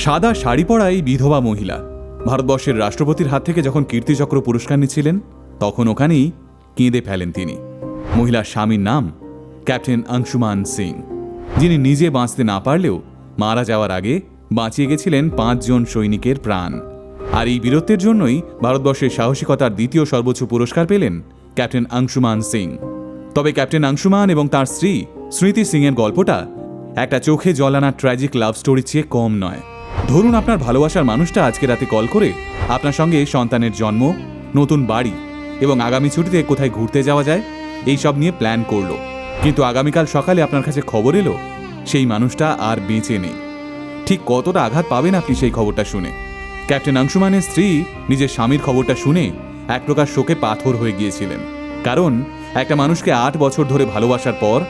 সাদা শাড়ি পরা এই বিধবা মহিলা। ভারতবর্ষের রাষ্ট্রপতির হাত থেকে যখন কীর্তিচক্র পুরস্কার নিচ্ছিলেন, তখন ওখানেই কেঁদে ফেলেন তিনি। মহিলার স্বামীর নাম ক্যাপ্টেন অংশুমান সিং। যিনি নিজে বাঁচতে না পারলেও মারা যাওয়ার আগে বাঁচিয়ে গেছিলেন পাঁচজন সৈনিকের প্রাণ। আর এই বীরত্বের জন্যই ভারতবর্ষের সাহসিকতার দ্বিতীয় সর্বোচ্চ পুরস্কার পেলেন ক্যাপ্টেন অংশুমান সিং। তবে ক্যাপ্টেন অংশুমান এবং তার স্ত্রী স্মৃতি সিংয়ের গল্পটা একটা চোখে জল আনা ট্র্যাজিক লাভ স্টোরির চেয়ে কম নয়। ধরুন আপনার ভালোবাসার মানুষটা আজকে রাতে কল করে আপনার সঙ্গে সন্তানের জন্ম, নতুন বাড়ি এবং আগামী ছুটিতে কোথায় ঘুরতে যাওয়া যায়, এই সব নিয়ে প্ল্যান করল। কিন্তু আগামীকাল সকালে আপনার কাছে খবর এলো, সেই মানুষটা আর বেঁচে নেই। ঠিক কতটা আঘাত পাবেন আপনি সেই খবরটা শুনে? ক্যাপ্টেন অংশুমানের স্ত্রী নিজের স্বামীর খবরটা শুনে এক প্রকার শোকে পাথর হয়ে গিয়েছিলেন। কারণ একটা মানুষকে আট বছর ধরে ভালোবাসার পর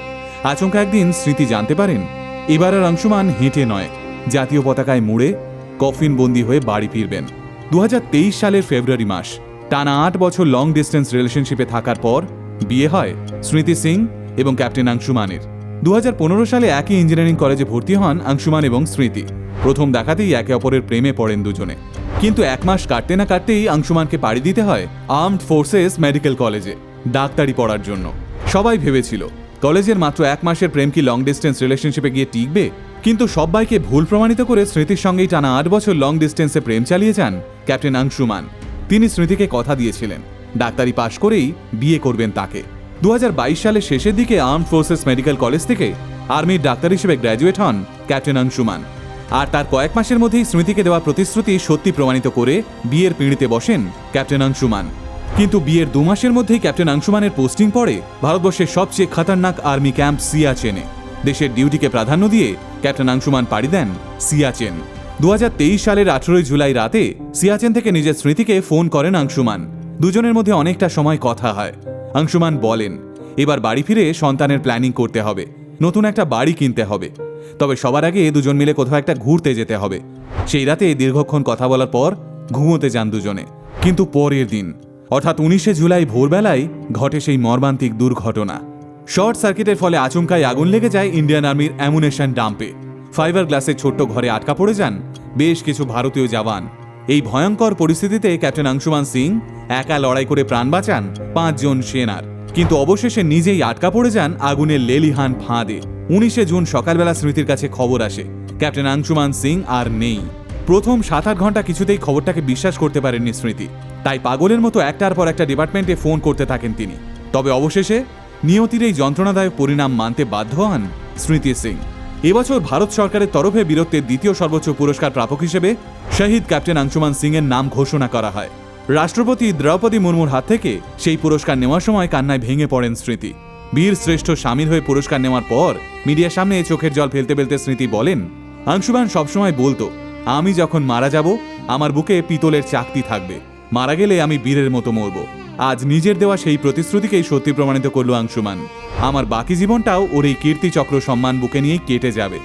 আচমকা একদিন স্মৃতি জানতে পারেন, এবার আর অংশুমান হেঁটে নয়। জাতীয় পতাকায় মুড়ে কফিন বন্দি হয়ে বাড়ি ফিরবেন। দু হাজার তেইশ সালের ফেব্রুয়ারি মাস, টানা আট বছর লং ডিস্টেন্স রিলেশনশিপে থাকার পর বিয়ে হয় স্মৃতি সিং এবং ক্যাপ্টেন আংশুমানের দু হাজার পনেরো সালে একই ইঞ্জিনিয়ারিং কলেজে ভর্তি হন আংশুমান এবং স্মৃতি। প্রথম দেখাতেই একে অপরের প্রেমে পড়েন দুজনে। কিন্তু এক মাস কাটতে না কাটতেই আংশুমানকে পাড়ি দিতে হয় আর্মড ফোর্সেস মেডিকেল কলেজে, ডাক্তারি পড়ার জন্য। সবাই ভেবেছিল কলেজের মাত্র এক মাসের প্রেম কি লং ডিস্টেন্স রিলেশনশিপে গিয়ে টিকবে? কিন্তু সবাইকে ভুল প্রমাণিত করে স্মৃতির সঙ্গেই টানা আট বছর লং ডিস্টেন্সে প্রেম চালিয়ে যান ক্যাপ্টেন অংশুমান তিনি স্মৃতিকে কথা দিয়েছিলেন। ডাক্তারি পাশ করেই বিয়ে করবেন তাকে। দু হাজার বাইশ সালের শেষের দিকে আর্মড ফোর্সেস মেডিকেল কলেজ থেকে আর্মির ডাক্তার হিসেবে গ্র্যাজুয়েট হন ক্যাপ্টেন অংশুমান আর তার কয়েক মাসের মধ্যেই স্মৃতিকে দেওয়া প্রতিশ্রুতি সত্যি প্রমাণিত করে বিয়ের পিঁড়িতে বসেন ক্যাপ্টেন অংশুমান কিন্তু বিয়ের দু মাসের মধ্যেই ক্যাপ্টেন আংশুমানের পোস্টিং পড়ে ভারতবর্ষের সবচেয়ে খতরনাক আর্মি ক্যাম্প সিয়াচেনে দেশের ডিউটিকে প্রাধান্য দিয়ে ক্যাপ্টেন অংশুমান পাড়ি দেন সিয়াচেন দু হাজার তেইশ সালের আঠেরোই জুলাই রাতে সিয়াচেন থেকে নিজের স্মৃতিকে ফোন করেন আংশুমান। দুজনের মধ্যে অনেকটা সময় কথা হয়। আংশুমান বলেন, এবার বাড়ি ফিরে সন্তানের প্ল্যানিং করতে হবে। নতুন একটা বাড়ি কিনতে হবে। তবে সবার আগে দুজন মিলে কোথাও একটা ঘুরতে যেতে হবে। সেই রাতে দীর্ঘক্ষণ কথা বলার পর ঘুমোতে যান দুজনে। কিন্তু পরের দিন অর্থাৎ উনিশে জুলাই ভোরবেলায় ঘটে সেই মর্মান্তিক দুর্ঘটনা। শর্ট সার্কিটের ফলে আচমকায় আগুন লেগে যায় ইন্ডিয়ান আর্মির অ্যামুনেশন ডাম্পে। ফাইবার গ্লাসের ছোট্ট ঘরে আটকা পড়ে যান বেশ কিছু ভারতীয় জওয়ান। এই ভয়ঙ্কর পরিস্থিতিতে ক্যাপ্টেন অংশুমান সিং একা লড়াই করে প্রাণ বাঁচান পাঁচজন সেনার। কিন্তু অবশেষে নিজেই আটকা পড়ে যান আগুনের লেলিহান ফাঁদে। উনিশে জুন সকালবেলা স্মৃতির কাছে খবর আসে। ক্যাপ্টেন আংশুমান সিং আর নেই। প্রথম সাত আট ঘণ্টা কিছুতেই খবরটাকে বিশ্বাস করতে পারেননি স্মৃতি। তাই পাগলের মতো একটার পর একটা ডিপার্টমেন্টে ফোন করতে থাকেন তিনি। তবে অবশেষে নিয়তির এই যন্ত্রণাদায়ক পরিণাম মানতে বাধ্য হন স্মৃতি সিং। এবছর ভারত সরকারের তরফে বীরত্বের দ্বিতীয় সর্বোচ্চ পুরস্কার প্রাপক হিসেবে শহীদ ক্যাপ্টেন আংশুমান সিং এর নাম ঘোষণা করা হয়। রাষ্ট্রপতি দ্রৌপদী মুর্মুর হাত থেকে সেই পুরস্কার নেওয়ার সময় কান্নায় ভেঙে পড়েন স্মৃতি। বীর শ্রেষ্ঠ স্বামীর হয়ে পুরস্কার নেওয়ার পর মিডিয়ার সামনে চোখের জল ফেলতে ফেলতে স্মৃতি বলেন, আংশুমান সবসময় বলতো আমি যখন মারা যাব, আমার বুকে পিতলের চাকতি থাকবে। মারা গেলে আমি বীরের মতো মরব। আজ নিজের দেওয়া সেই প্রতিশ্রুতিকেই সত্যি প্রমাণিত করল অংশুমান আমার বাকি জীবনটাও ওর এই কীর্তিচক্র সম্মান বুকে নিয়েই কেটে যাবে।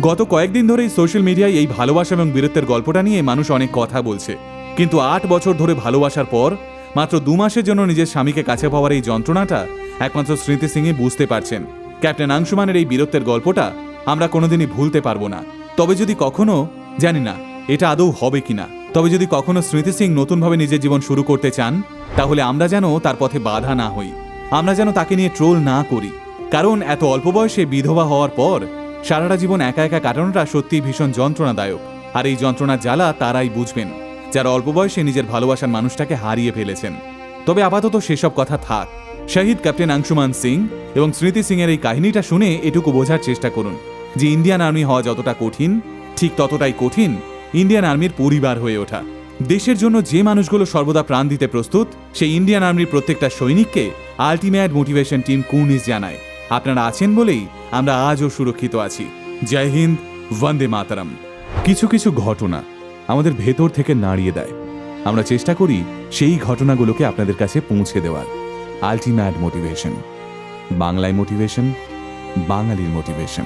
গত কয়েকদিন ধরেই সোশ্যাল মিডিয়ায় এই ভালোবাসা এবং বীরত্বের গল্পটা নিয়ে মানুষ অনেক কথা বলছে। কিন্তু আট বছর ধরে ভালোবাসার পর, মাত্র দু মাসের জন্য নিজের স্বামীকে কাছে পাওয়ার এই যন্ত্রণাটা একমাত্র স্মৃতি সিংই বুঝতে পারছেন। ক্যাপ্টেন আংশুমানের এই বীরত্বের গল্পটা আমরা কোনোদিনই ভুলতে পারব না। তবে যদি কখনো জানি না, এটা আদৌ হবে কিনা। তবে যদি কখনো স্মৃতি সিং নতুনভাবে নিজের জীবন শুরু করতে চান, তাহলে আমরা যেন তার পথে বাধা না হই। আমরা যেন তাকে নিয়ে ট্রোল না করি। কারণ এত অল্প বয়সে বিধবা হওয়ার পর, সারাটা জীবন একা একা কাটানোটা সত্যিই ভীষণ যন্ত্রণাদায়ক। আর এই যন্ত্রণার জ্বালা তারাই বুঝবেন, যারা অল্প বয়সে নিজের ভালোবাসার মানুষটাকে হারিয়ে ফেলেছেন। তবে আপাতত সেসব কথা থাক। শহীদ ক্যাপ্টেন অংশুমান সিং এবং স্মৃতি সিং এর এই কাহিনীটা শুনে এটুকু বোঝার চেষ্টা করুন যে ইন্ডিয়ান আর্মি হওয়া যতটা কঠিন ঠিক ততটাই কঠিন, ইন্ডিয়ান আর্মির পরিবার হয়ে ওঠা। দেশের জন্য যে মানুষগুলো সর্বদা প্রাণ দিতে প্রস্তুত, সেই ইন্ডিয়ান আর্মির প্রত্যেকটা সৈনিককে আলটিমেট মোটিভেশন টিম কুর্নিশ জানায়। আপনারা আছেন বলেই আমরা আজও সুরক্ষিত আছি। জয় হিন্দ, বন্দে মাতারাম। কিছু কিছু ঘটনা আমাদের ভেতর থেকে নাড়িয়ে দেয়। আমরা চেষ্টা করি সেই ঘটনাগুলোকে আপনাদের কাছে পৌঁছে দেওয়ার। Ultimate motivation. বাংলায় মোটিভেশন, বাঙালির মোটিভেশন।